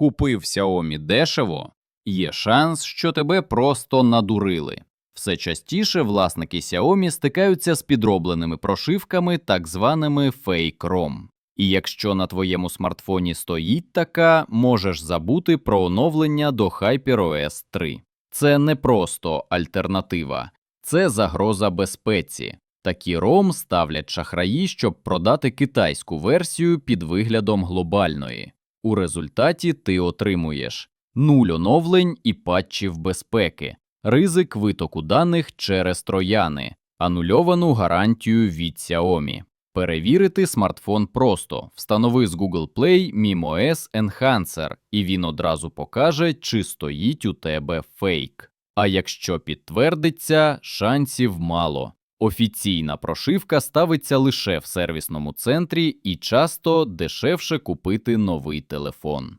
Купив Xiaomi дешево, є шанс, що тебе просто надурили. Все частіше власники Xiaomi стикаються з підробленими прошивками, так званими Fake ROM. І якщо на твоєму смартфоні стоїть така, можеш забути про оновлення до HyperOS 3. Це не просто альтернатива, це загроза безпеці. Такі ROM ставлять шахраї, щоб продати китайську версію під виглядом глобальної. У результаті ти отримуєш нуль оновлень і патчів безпеки, ризик витоку даних через трояни, анульовану гарантію від Xiaomi. Перевірити смартфон просто. Встанови з Google Play MimOS Enhancer, і він одразу покаже, чи стоїть у тебе фейк. А якщо підтвердиться, шансів мало. Офіційна прошивка ставиться лише в сервісному центрі і часто дешевше купити новий телефон.